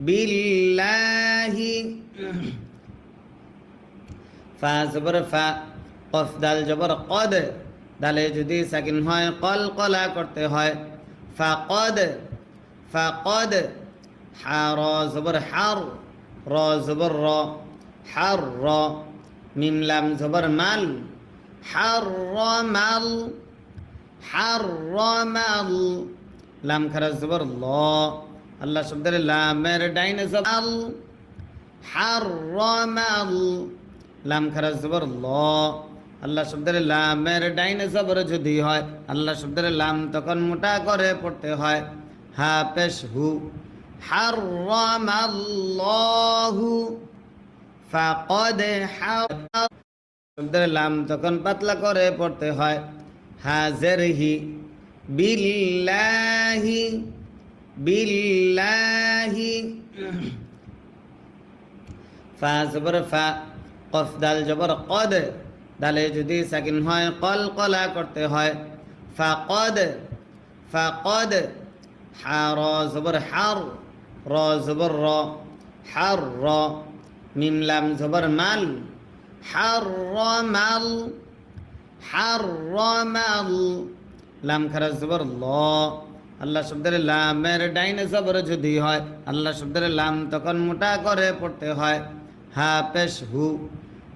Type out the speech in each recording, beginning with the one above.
বিল্লাহি। ফা জবর ফা, কফ দাল জবর কদ। দালে যদি সাকিন হয়, কল কলা করতে হয়। ফা কদ ফা কদ। হা, র জবর হার, র জবর র। হার, র। মিম, লাম জবর মাল। হার, র মাল। হার, র মাল। লাম খারা জবর ল। আল্লাহ শব্দের লামের ডাইনে জবর হার র মাল লাম খারা জবর ল। আল্লাহ শব্দের লামের ডাইনে জবর যদি হয়, আল্লাহ শব্দের লাম তখন মোটা করে পড়তে হয়। হা পেশ হু। হার রামাল্লাহু ফাকদ শব্দের লাম তখন পাতলা করে পড়তে হয়। হাজের হি বিল্লাহি বিল্লাহি। ফা জবর ফা, কফ দাল জবর কদ। দালে যদি সাকিন হয়, কল কলা করতে হয়। ফা কদ ফা কদ। হা, র জবর হার, র জবর র। হার, র। মিম, লাম জবর মাল। হার, র মাল। হার, র মাল। লাম খারা জবর ল। আল্লাহ শব্দের লামের ডাইনে জবর যদি হয় আল্লাহ শব্দের লাম তখন মোটা করে পড়তে হয় হা পেশ হু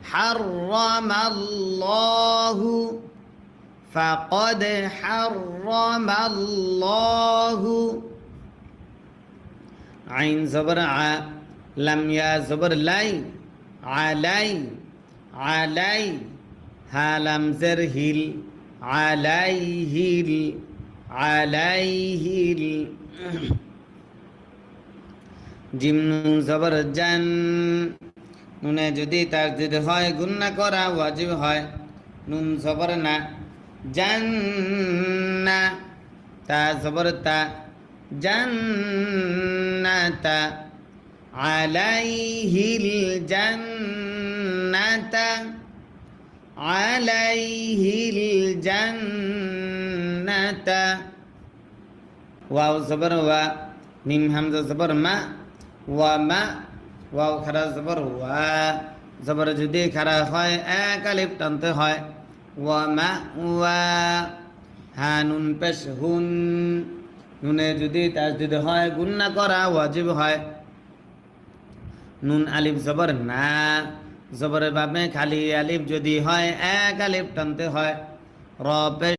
حرم الله فقد حرم الله عين زبر ع لم يا زبر لاي علي علي ها لم زر هيل عليه ال- আলাইহিল জিমনু জবর জান নুনে যদি তার তাজদিদ হয়, গুন্না করা ওয়াজিব হয়। নুন জবর না জান না তা জবর তা জান্নাতা আলাইহিল জান্নাতা, আলাইহিল জান মা ওয়া মা ওয়াও খারা জবর ওয়া জবর যদি হয় এক আলিফ টানতে মা ওয়া পেশ হুন নুনে যদি তার যদি হয় করা ওয়াজিব হয় নুন আলিফ জবর না জবরের বাবে খালি আলিফ যদি হয় এক আলিফ টানতে হয় র পেশ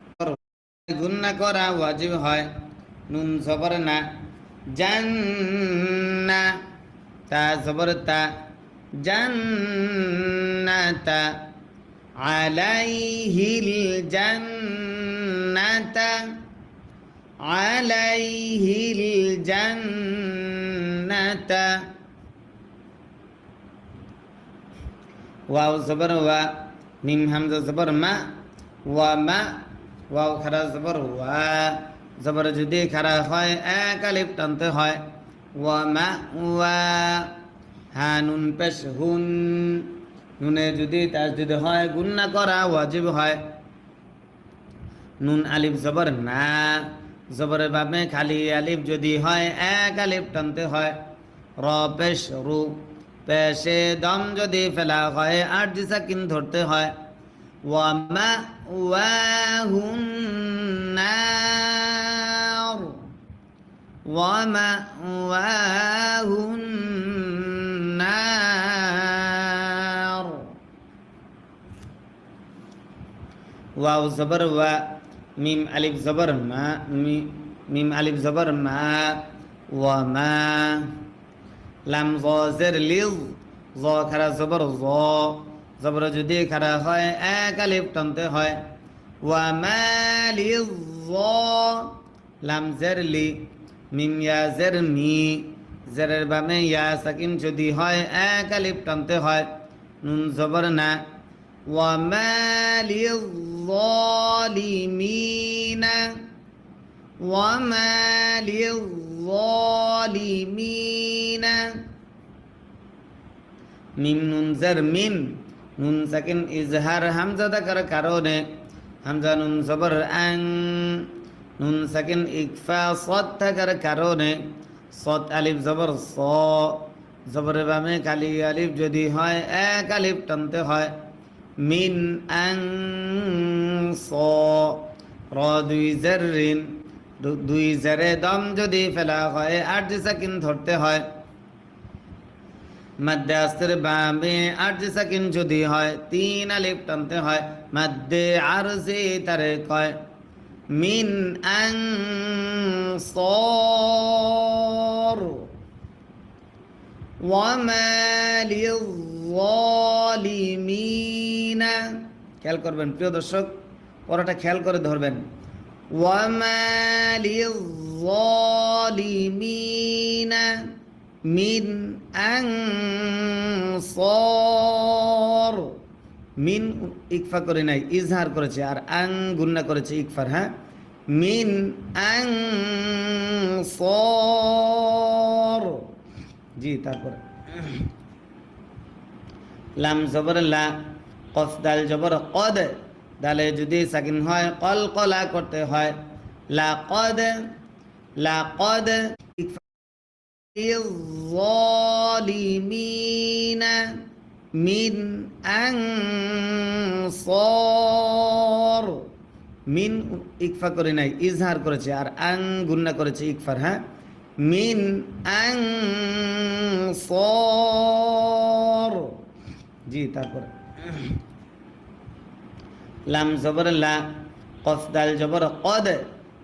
গুন্না করা ওয়াজিব হয়। নুন জবর না, জান্না তা জবর তা জান্নাতা আলাইহিল জান্নাতা আলাইহিল জান্নাতা। ওয়াও জবর ওয়া মিম হামজা জবর মা, ওয়া মা ওয়াও খারা জবর, ওয়া জবর যদি খারা হয়, এক আলিফ টানতে হয়। ওয়া মা, ওয়া হা নুন পেশ হুন। নুনে যদি তার যদি হয়, গুন্না করা ওয়াজিব হয়। নুন আলিফ জবর না জবরের বাবে খালি আলিফ যদি হয়, এক আলিফ টানতে হয়। র পেশ রু, পেশে দম যদি ফেলা হয় আর দিশাকিন ধরতে হয়। ومأواه النار. ومأواه النار. واو زبر و ميم ألف زبر ما ميم ألف زبر ما وما. لم زازر زر لظ ظا زبر ظا. জবর যদি খারা হয়, এক আলিফ হয়। ওয়া মালি লাম জেরলি মিম ইয়া জের মি, জেরের বামে ইয়া সাকিন যদি হয়, এক আলিফ হয়। নুন জবর না। ওয়া মালি লিমিনা ওয়া মালি লিমিনা মিম, নুন, জের, মিম। নুন সাকিন ইজহার হামজা থাকার কারণে হামজা নুন জবর আং। নুন সাকিন ইকফা সদ থাকার কারণে সৎ আলিফ জবর স। জবরে বামে কালি আলিফ যদি হয়, এক আলিফ টানতে হয়। মিন আং স। র দুই জারিন দু- দুই জারে দম যদি ফেলা হয়, আট সাকিন ধরতে হয়। মাদ্রাসের বাবে আরজি সাকিন যদি হয়, তিন আলিফ টানতে হয়, মাদ্দে আরজি তারে কয়, মিন আং সর ওয়ামা লিযালিমিনা খেয়াল করবেন, প্রিয় দর্শক পড়াটা খেয়াল করে ধরবেন। ওয়ামা লিযালিমিনা মিন আংসর মিন ইকফা করে নাই, ইজহার করেছে, আর আং গুন্না করেছে ইকফার হ্যাঁ? মিন আং সর জি, তারপরে। লাম জবর লা কস দাল জবর কদ, দালে যদি সাকিন হয়, কল কলা করতে হয়। লা কদ লা কদ ইকফা الظالمين من أنصار মিন ইকফা করে নাই ইজহার করেছে আর আং গুন্না করেছে ইকফার হ্যাঁ মিন আং সর জি তারপরে লাম জবর লা কফ দাল জবর কদ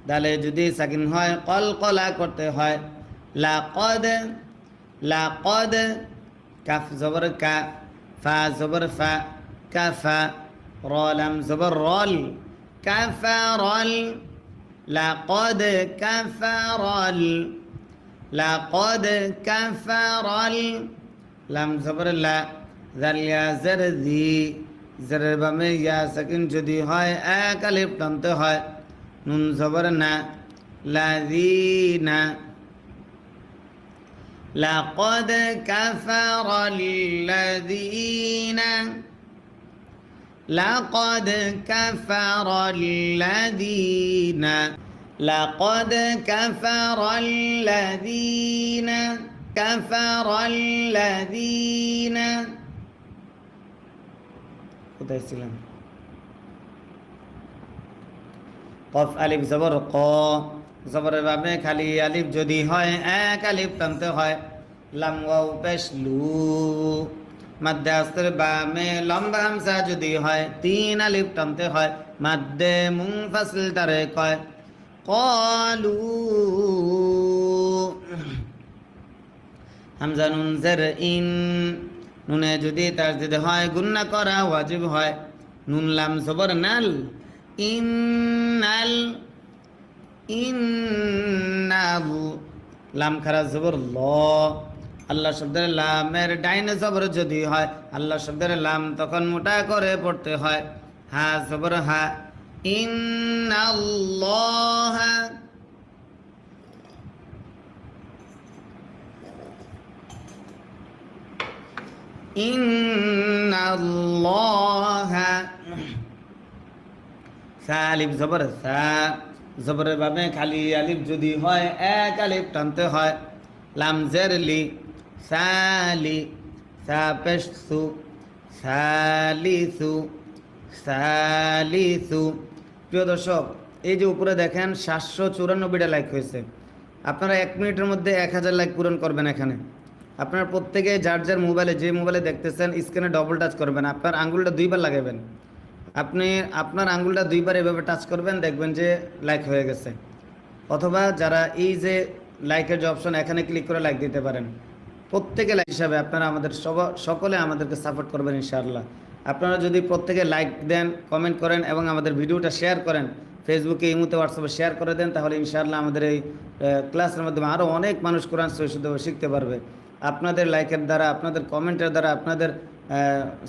দালে যদি সাকিন হয় কল কলা করতে হয় লা কদ লা কদ কাফ জবর কা ফা জবর ফা কাফা র লাম জবর রল কাফারল লাকদ কাফারল লাকদ কাফারল লাম জবর লা জাল ইয়া জার দি জারের বামে ইয়া সাকিন যদি হয় এক আলিফ টানতে হয় নুন জবর না লাযিনা لقد كفر الذين لقد كفر الذين لقد كفر الذين كفر الذين কোথায় ছিলাম কফ আলিফ জবর ক জবরের বাবে খালি আলিফ যদি হয়, এক আলিফ টানতে হয়। লাম ওয়াও পেশ লু। মাদ্দে আস্তের বামে লম্বা হামসা যদি হয়, তিন আলিফ টানতে হয়। মাদ্দে মুনফাসিল তারে কয়, কলু। হামজা নুন ইন। নুনে যদি তার যদি হয়, গুন্না করা ওয়াজিব হয়। নুন লাম জবর নাল ইন্নাল ইন্নাহু। লাম খারা জবর ল। আল্লাহ শব্দের লামের ডাইনে জবর যদি হয়, আল্লাহ শব্দের লাম তখন মোটা করে পড়তে হয়। হা জবর হা। ইন্নাল্লাহ। ইন্নাল্লাহ। সা আলিফ জবর সা। জবরের বাবে খালি আলিফ যদি হয়, এক আলিফ টানতে হয়। লাম জের লি সালি সা পেশ সু সালিসু সালিসু প্রিয় দর্শক, এই যে উপরে দেখেন, সাতশো চুরানব্বইটা লাইক হয়েছে। আপনারা এক মিনিটের মধ্যে এক হাজার লাইক পূরণ করবেন এখানে। আপনার প্রত্যেকে যার যার মোবাইলে যে মোবাইলে দেখতেছেন স্ক্রিনে ডবল টাচ করবেন। আপনার আঙ্গুলটা দুইবার লাগাবেন। আপনি আপনার আঙ্গুলটা দুইবার এভাবে টাচ করবেন, দেখবেন যে লাইক হয়ে গেছে। অথবা যারা এই যে লাইকের যে অপশন এখানে ক্লিক করে লাইক দিতে পারেন। প্রত্যেকে লাইক হিসাবে আপনারা আমাদের সব, সকলে আমাদেরকে সাপোর্ট করবেন ইনশাআল্লাহ। আপনারা যদি প্রত্যেকে লাইক দেন কমেন্ট করেন এবং আমাদের ভিডিওটা শেয়ার করেন ফেসবুকে এই মুহূর্তে হোয়াটসঅ্যাপে শেয়ার করে দেন, তাহলে ইনশাআল্লাহ আমাদের এই ক্লাসের মাধ্যমে আরও অনেক মানুষ কোরআন শুদ্ধ শিখতে পারবে। আপনাদের লাইকের দ্বারা, আপনাদের কমেন্টের দ্বারা, আপনাদের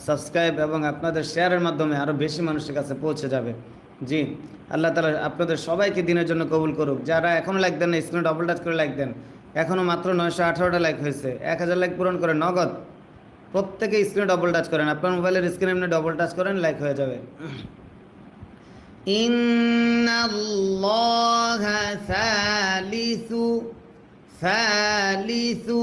সাবস্ক্রাইব এবং আপনাদের শেয়ারের মাধ্যমে আরও বেশি মানুষের কাছে পৌঁছে যাবে। জি, আল্লাহ তালা আপনাদের সবাইকে দিনের জন্য কবুল করুক। যারা এখনও লাইক দেন না স্ক্রিনে ডবল টাচ করে লাইক দেন। এখনও মাত্র নয়শো আঠারোটা লাইক হয়েছে। এক হাজার লাইক পূরণ করে নগদ। প্রত্যেকে স্ক্রিনে ডবল টাচ করেন। আপনার মোবাইলের স্ক্রিনে এমনি ডবল টাচ করেন লাইক হয়ে যাবে। ইন্নাল্লাহা সালিসু সালিসু